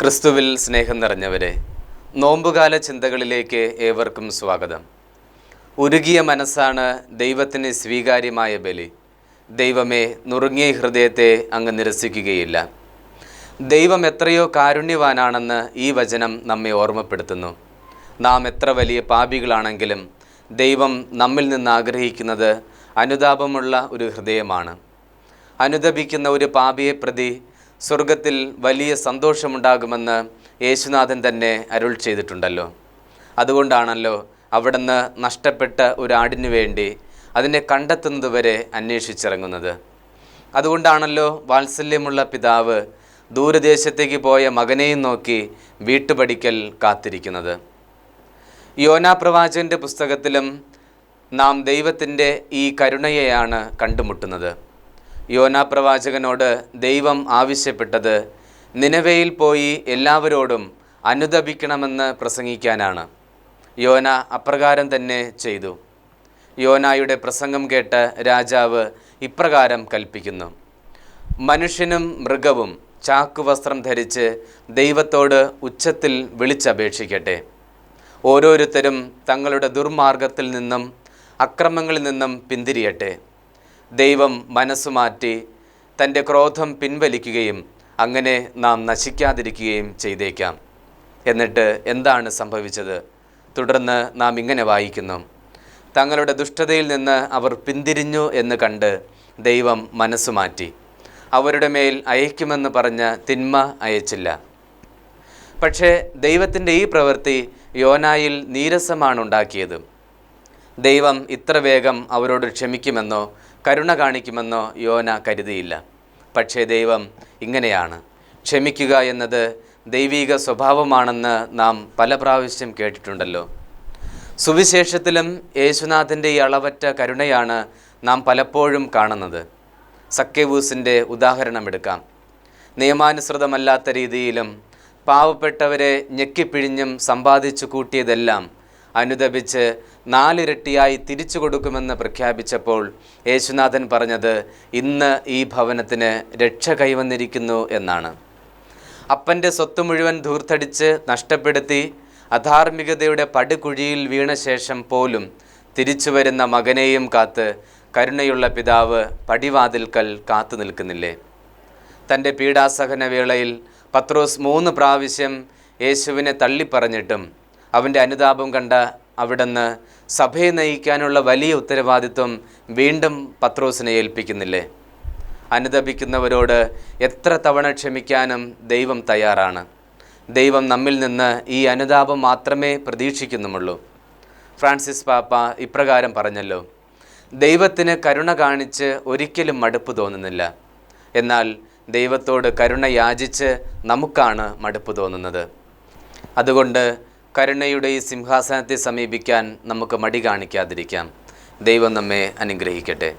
ക്രിസ്തുവിൽ സ്നേഹം നിറഞ്ഞവരെ നോമ്പുകാല ചിന്തകളിലേക്ക് ഏവർക്കും സ്വാഗതം. ഉരുകിയ മനസ്സാണ് ദൈവത്തിന് സ്വീകാര്യമായ ബലി. ദൈവമേ നുറുങ്ങിയ ഹൃദയത്തെ അങ്ങ് നിരസിക്കുകയില്ല. ദൈവം എത്രയോ കാരുണ്യവാനാണെന്ന് ഈ വചനം നമ്മെ ഓർമ്മപ്പെടുത്തുന്നു. നാം എത്ര വലിയ പാപികളാണെങ്കിലും ദൈവം നമ്മിൽ നിന്ന് ആഗ്രഹിക്കുന്നത് അനുതാപമുള്ള ഒരു ഹൃദയമാണ്. അനുദപിക്കുന്ന ഒരു പാപിയെ പ്രതി സ്വർഗത്തിൽ വലിയ സന്തോഷമുണ്ടാകുമെന്ന് യേശുനാഥൻ തന്നെ അരുൾ ചെയ്തിട്ടുണ്ടല്ലോ. അതുകൊണ്ടാണല്ലോ അവിടുന്ന് നഷ്ടപ്പെട്ട ഒരാടിനു വേണ്ടി അതിനെ കണ്ടെത്തുന്നതുവരെ അന്വേഷിച്ചിറങ്ങുന്നത്. അതുകൊണ്ടാണല്ലോ വാത്സല്യമുള്ള പിതാവ് ദൂരദേശത്തേക്ക് പോയ മകനെയും നോക്കി വീട്ടുപടിക്കൽ കാത്തിരിക്കുന്നത്. യോനാ പ്രവാചകന്റെ പുസ്തകത്തിലും നാം ദൈവത്തിന്റെ ഈ കരുണയെയാണ് കണ്ടുമുട്ടുന്നത്. യോനാ പ്രവാചകനോട് ദൈവം ആവശ്യപ്പെട്ടത് നിനവയിൽ പോയി എല്ലാവരോടും അനുദപിക്കണമെന്ന് പ്രസംഗിക്കാനാണ്. യോന അപ്രകാരം തന്നെ ചെയ്തു. യോനായുടെ പ്രസംഗം കേട്ട് രാജാവ് ഇപ്രകാരം കൽപ്പിക്കുന്നു. മനുഷ്യനും മൃഗവും ചാക്കുവസ്ത്രം ധരിച്ച് ദൈവത്തോട് ഉച്ചത്തിൽ വിളിച്ചപേക്ഷിക്കട്ടെ. ഓരോരുത്തരും തങ്ങളുടെ ദുർമാർഗത്തിൽ നിന്നും അക്രമങ്ങളിൽ നിന്നും പിന്തിരിയട്ടെ. ദൈവം മനസ്സുമാറ്റി തന്റെ ക്രോധം പിൻവലിക്കുകയും അങ്ങനെ നാം നശിക്കാതിരിക്കുകയും ചെയ്തേക്കാം. എന്നിട്ട് എന്താണ് സംഭവിച്ചത്? തുടർന്ന് നാം ഇങ്ങനെ വായിക്കുന്നു. തങ്ങളുടെ ദുഷ്ടതയിൽ നിന്ന് അവർ പിന്തിരിഞ്ഞു എന്ന് കണ്ട് ദൈവം മനസ്സുമാറ്റി അവരുടെ മേൽ അയക്കുമെന്ന് പറഞ്ഞ തിന്മ അയച്ചില്ല. പക്ഷേ ദൈവത്തിന്റെ ഈ പ്രവൃത്തി യോനായിൽ നീരസമാണ് ഉണ്ടാക്കിയത് ദൈവം ഇത്ര വേഗം അവരോട് ക്ഷമിക്കുമെന്നോ കരുണ കാണിക്കുമെന്നോ യോന കരുതിയില്ല. പക്ഷേ ദൈവം ഇങ്ങനെയാണ്. ക്ഷമിക്കുക എന്നത് ദൈവീക സ്വഭാവമാണെന്ന് നാം പല പ്രാവശ്യം കേട്ടിട്ടുണ്ടല്ലോ. സുവിശേഷത്തിലും യേശുനാഥന്റെ ഈ അളവറ്റ കരുണയാണ് നാം പലപ്പോഴും കാണുന്നത്. സക്കേവൂസിന്റെ ഉദാഹരണമെടുക്കാം നിയമാനുസൃതമല്ലാത്ത രീതിയിലും പാവപ്പെട്ടവരെ ഞെക്കിപ്പിഴിഞ്ഞും സമ്പാദിച്ചു കൂട്ടിയതെല്ലാം അനുദപിച്ച് നാലിരട്ടിയായി തിരിച്ചു കൊടുക്കുമെന്ന് പ്രഖ്യാപിച്ചപ്പോൾ യേശുനാഥൻ പറഞ്ഞത് ഇന്ന് ഈ ഭവനത്തിന് രക്ഷ കൈവന്നിരിക്കുന്നു എന്നാണ്. അപ്പന്റെ സ്വത്ത് മുഴുവൻ ധൂർത്തടിച്ച് നഷ്ടപ്പെടുത്തി അധാർമികതയുടെ പടുകുഴിയിൽ വീണ ശേഷം പോലും തിരിച്ചു വരുന്ന മകനെയും കാത്ത് കരുണയുള്ള പിതാവ് പടിവാതിൽക്കൽ കാത്തു നിൽക്കുന്നില്ലേ? തന്റെ പീഡാസഹന വേളയിൽ പത്രോസ് മൂന്ന് പ്രാവശ്യം യേശുവിനെ തള്ളിപ്പറഞ്ഞിട്ടും അവന്റെ അനുതാപം കണ്ട അവിടുന്ന് സഭയെ നയിക്കാനുള്ള വലിയ ഉത്തരവാദിത്വം വീണ്ടും പത്രോസിനെ ഏൽപ്പിക്കുന്നില്ലേ? അനുദപിക്കുന്നവരോട് എത്ര തവണ ക്ഷമിക്കാനും ദൈവം തയ്യാറാണ്. ദൈവം നമ്മിൽ നിന്ന് ഈ അനുതാപം മാത്രമേ പ്രതീക്ഷിക്കുന്നുമുള്ളൂ. ഫ്രാൻസിസ് പാപ്പ ഇപ്രകാരം പറഞ്ഞല്ലോ ദൈവത്തിന് കരുണ കാണിച്ച് ഒരിക്കലും മടുപ്പ് തോന്നുന്നില്ല. എന്നാൽ ദൈവത്തോട് കരുണ യാചിച്ച് നമുക്കാണ് മടുപ്പ് തോന്നുന്നത്. അതുകൊണ്ട് കരുണയുടെ ഈ സിംഹാസനത്തെ സമീപിക്കാൻ നമുക്ക് മടി കാണിക്കാതിരിക്കാം. ദൈവം നമ്മെ അനുഗ്രഹിക്കട്ടെ.